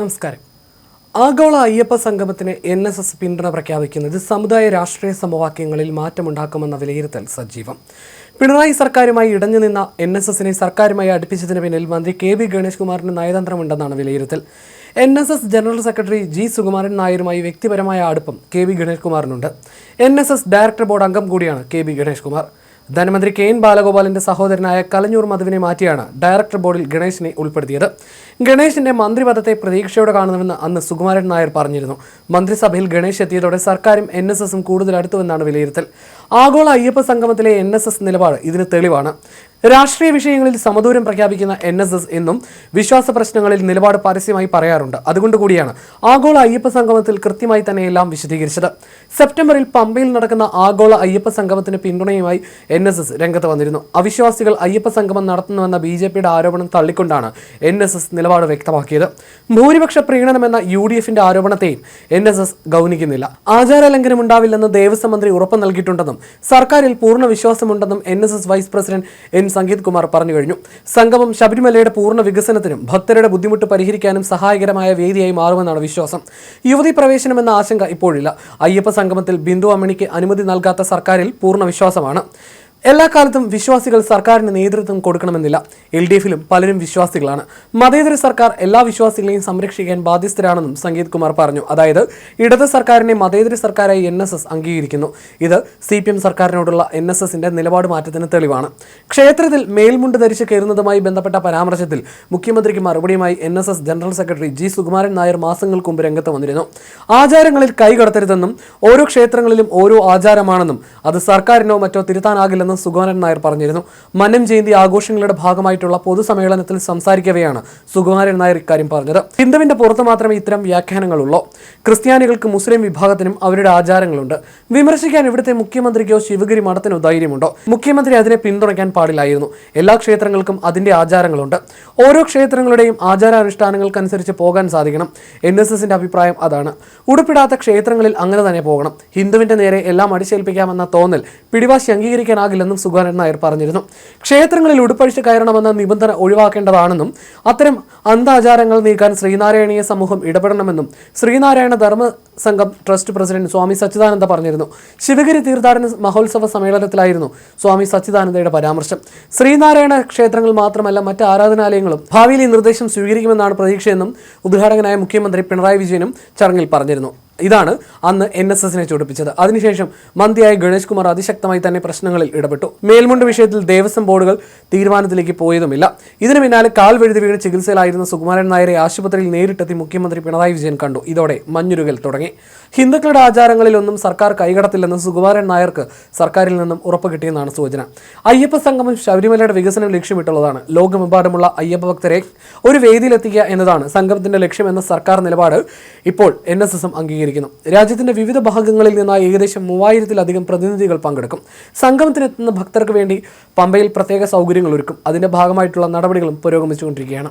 നമസ്കാരം. ആഗോള അയ്യപ്പ സംഗമത്തിന് എൻ എസ് എസ് പിന്തുണ പ്രഖ്യാപിക്കുന്നത് സമുദായ രാഷ്ട്രീയ സമവാക്യങ്ങളിൽ മാറ്റമുണ്ടാക്കുമെന്ന വിലയിരുത്തൽ സജീവം. പിണറായി സർക്കാരുമായി ഇടഞ്ഞു നിന്ന എൻ എസ് എസിനെ സർക്കാരുമായി അടുപ്പിച്ചതിന് പിന്നിൽ മന്ത്രി കെ വി ഗണേഷ് കുമാറിന് നയതന്ത്രമുണ്ടെന്നാണ് വിലയിരുത്തൽ. N S S general secretary G Sukumaran നായരുമായി വ്യക്തിപരമായ അടുപ്പം K V Ganesh കുമാറിനുണ്ട് N S S director board അംഗം കൂടിയാണ് കെ വി ഗണേഷ് കുമാർ ധനമന്ത്രി കെ എൻ ബാലഗോപാലിന്റെ സഹോദരനായ കലഞ്ഞൂർ മധുവിനെ മാറ്റിയാണ് ഡയറക്ടർ ബോർഡിൽ ഗണേശിനെ ഉൾപ്പെടുത്തിയത്. ഗണേശിന്റെ മന്ത്രിപദത്തെ പ്രതീക്ഷയോടെ കാണുന്നുവെന്ന് അന്ന് സുകുമാരൻ നായർ പറഞ്ഞിരുന്നു. മന്ത്രിസഭയിൽ ഗണേശ് എത്തിയതോടെ സർക്കാരും എൻ എസ് എസും കൂടുതൽ അടുത്തുവെന്നാണ് വിലയിരുത്തൽ. ആഗോള അയ്യപ്പ സംഗമത്തിലെ എൻ എസ് എസ് നിലപാട് ഇതിന് തെളിവാണ്. രാഷ്ട്രീയ വിഷയങ്ങളിൽ സമദൂരം പ്രഖ്യാപിക്കുന്ന എൻ എസ് എസ് എന്നും വിശ്വാസ പ്രശ്നങ്ങളിൽ നിലപാട് പരസ്യമായി പറയാറുണ്ട്. അതുകൊണ്ട് കൂടിയാണ് ആഗോള അയ്യപ്പ സംഗമത്തിൽ കൃത്യമായി തന്നെ എല്ലാം വിശദീകരിച്ചത്. സെപ്റ്റംബറിൽ പമ്പയിൽ നടക്കുന്ന ആഗോള അയ്യപ്പ സംഗമത്തിന് പിന്തുണയുമായി എൻ എസ് എസ് രംഗത്ത് വന്നിരുന്നു. അവിശ്വാസികൾ അയ്യപ്പ സംഗമം നടത്തുന്നുവെന്ന ബി ജെ പിയുടെ ആരോപണം തള്ളിക്കൊണ്ടാണ് എൻ എസ് എസ് നിലപാട് വ്യക്തമാക്കിയത്. ഭൂരിപക്ഷ പ്രീണനമെന്ന യു ഡി എഫിന്റെ ആരോപണത്തെയും എൻ എസ് എസ് ഗൗനിക്കുന്നില്ല. ആചാരലംഘനം ഉണ്ടാവില്ലെന്ന് ദേവസ്വം മന്ത്രി ഉറപ്പ് നൽകിയിട്ടുണ്ടെന്നും സർക്കാരിൽ പൂർണ വിശ്വാസമുണ്ടെന്നും N S S vice president N Sangeeth Kumar പറഞ്ഞു കഴിഞ്ഞു. സംഗമം ശബരിമലയുടെ പൂർണ വികസനത്തിനും ഭക്തരുടെ ബുദ്ധിമുട്ട് പരിഹരിക്കാനും സഹായകരമായ വേദിയായി മാറുമെന്നാണ് വിശ്വാസം. യുവതി പ്രവേശനമെന്ന ആശങ്ക ഇപ്പോഴില്ല. അയ്യപ്പ സംഗമത്തിൽ ബിന്ദു അമ്മണിക്ക് അനുമതി നൽകാത്ത സർക്കാരിൽ പൂർണ വിശ്വാസമാണ്. എല്ലാ കാലത്തും വിശ്വാസികൾ സർക്കാരിന് നേതൃത്വം കൊടുക്കണമെന്നില്ല. എൽ ഡി എഫിലും പലരും വിശ്വാസികളാണ്. മതേതര സർക്കാർ എല്ലാ വിശ്വാസികളെയും സംരക്ഷിക്കാൻ ബാധ്യസ്ഥരാണെന്നും സംഗീത് കുമാർ പറഞ്ഞു. അതായത് ഇടത് സർക്കാരിനെ മതേതര സർക്കാരായി എൻ എസ് എസ് അംഗീകരിക്കുന്നു. ഇത് സി പി എം സർക്കാരിനോടുള്ള എൻ എസ് എസിന്റെ നിലപാട് മാറ്റത്തിന് തെളിവാണ്. ക്ഷേത്രത്തിൽ മേൽമുണ്ട് ധരിച്ച് കയറുന്നതുമായി ബന്ധപ്പെട്ട പരാമർശത്തിൽ മുഖ്യമന്ത്രിക്ക് മറുപടിയുമായി N S S general secretary G Sukumaran Nair മാസങ്ങൾക്ക് മുമ്പ് രംഗത്ത് വന്നിരുന്നു. ആചാരങ്ങളിൽ കൈകടത്തരുതെന്നും ഓരോ ക്ഷേത്രങ്ങളിലും ഓരോ ആചാരമാണെന്നും അത് സർക്കാരിനോ മറ്റോ തിരുത്താനാകില്ലെന്നും സുകുമാരൻ നായർ പറഞ്ഞിരുന്നു. മനം ജയന്തി ആഘോഷങ്ങളുടെ ഭാഗമായിട്ടുള്ള പൊതുസമ്മേളനത്തിൽ സംസാരിക്കവെയാണ് സുകുമാരൻ നായർ ഇക്കാര്യം പറഞ്ഞത്. ഹിന്ദുവിന്റെ പുറത്ത് മാത്രമേ ഇത്തരം വ്യാഖ്യാനങ്ങളുള്ളൂ. ക്രിസ്ത്യാനികൾക്ക് മുസ്ലിം വിഭാഗത്തിനും അവരുടെ ആചാരങ്ങളുണ്ട്. വിമർശിക്കാൻ ഇവിടുത്തെ മുഖ്യമന്ത്രിക്കോ ശിവഗിരി മഠത്തിനോ ധൈര്യമുണ്ടോ? മുഖ്യമന്ത്രി അതിനെ പിന്തുണയ്ക്കാൻ പാടില്ലായിരുന്നു. എല്ലാ ക്ഷേത്രങ്ങൾക്കും അതിന്റെ ആചാരങ്ങളുണ്ട്. ഓരോ ക്ഷേത്രങ്ങളുടെയും ആചാരാനുഷ്ഠാനങ്ങൾക്കനുസരിച്ച് പോകാൻ സാധിക്കണം. എൻ എസ് എസിന്റെ അഭിപ്രായം അതാണ്. ഉടുപ്പിടാത്ത ക്ഷേത്രങ്ങളിൽ അങ്ങനെ തന്നെ പോകണം. ഹിന്ദുവിന്റെ നേരെ എല്ലാം അടിച്ചേൽപ്പിക്കാമെന്ന തോന്നൽ പിടിവാശി അംഗീകരിക്കാനാകില്ലെന്നും സുഗാനൻ നായർ പറഞ്ഞിരുന്നു. ക്ഷേത്രങ്ങളിൽ ഉടുപ്പഴിച്ച് കയറണമെന്ന നിബന്ധന ഒഴിവാക്കേണ്ടതാണെന്നും അത്തരം അന്താചാരങ്ങൾ നീക്കാൻ ശ്രീനാരായണീയ സമൂഹം ഇടപെടണമെന്നും ശ്രീനാരായണ ധർമ്മ സംഘം ട്രസ്റ്റ് പ്രസിഡന്റ് സ്വാമി സച്ചിദാനന്ദ പറഞ്ഞിരുന്നു. ശിവഗിരി തീർത്ഥാടന മഹോത്സവ സമ്മേളനത്തിലായിരുന്നു സ്വാമി സച്ചിദാനന്ദയുടെ പരാമർശം. ശ്രീനാരായണ ക്ഷേത്രങ്ങൾ മാത്രമല്ല മറ്റ് ആരാധനാലയങ്ങളും ഭാവിയിൽ ഈ നിർദ്ദേശം സ്വീകരിക്കുമെന്നാണ് പ്രതീക്ഷയെന്നും ഉദ്ഘാടകനായ മുഖ്യമന്ത്രി പിണറായി വിജയനും ചടങ്ങിൽ പറഞ്ഞിരുന്നു. ഇതാണ് അന്ന് എൻ എസ് എസിനെ ചൂടിപ്പിച്ചത്. അതിനുശേഷം മന്ത്രിയായ ഗണേഷ് കുമാർ അതിശക്തമായി തന്നെ പ്രശ്നങ്ങളിൽ ഇടപെട്ടു. മേൽമുണ്ട് വിഷയത്തിൽ ദേവസ്വം ബോർഡുകൾ തീരുമാനത്തിലേക്ക് പോയതുമില്ല. ഇതിനു പിന്നാലെ കാൽ വെഴുതി വീണ് ചികിത്സയിലായിരുന്ന സുകുമാരൻ നായരെ ആശുപത്രിയിൽ നേരിട്ടെത്തി മുഖ്യമന്ത്രി പിണറായി വിജയൻ കണ്ടു. ഇതോടെ മഞ്ഞുരുകൽ തുടങ്ങി. ഹിന്ദുക്കളുടെ ആചാരങ്ങളിലൊന്നും സർക്കാർ കൈകടത്തില്ലെന്ന് സുകുമാരൻ നായർക്ക് സർക്കാരിൽ നിന്നും ഉറപ്പ് കിട്ടിയെന്നാണ് സൂചന. അയ്യപ്പ സംഗമം ശബരിമലയുടെ വികസനം ലക്ഷ്യമിട്ടുള്ളതാണ്. ലോകമെമ്പാടുമുള്ള അയ്യപ്പ ഭക്തരെ ഒരു വേദിയിലെത്തിക്കുക എന്നതാണ് സംഗമത്തിന്റെ ലക്ഷ്യമെന്ന സർക്കാർ നിലപാട് ഇപ്പോൾ എൻ എസ് എസും അംഗീകരിക്കുന്നു രാജ്യത്തിന്റെ വിവിധ ഭാഗങ്ങളിൽ നിന്നായി ഏകദേശം മൂവായിരത്തിലധികം പ്രതിനിധികൾ പങ്കെടുക്കും. സംഗമത്തിനെത്തുന്ന ഭക്തർക്ക് വേണ്ടി പമ്പയിൽ പ്രത്യേക സൗകര്യങ്ങൾ ഒരുക്കും. അതിന്റെ ഭാഗമായിട്ടുള്ള നടപടികളും പുരോഗമിച്ചുകൊണ്ടിരിക്കുകയാണ്.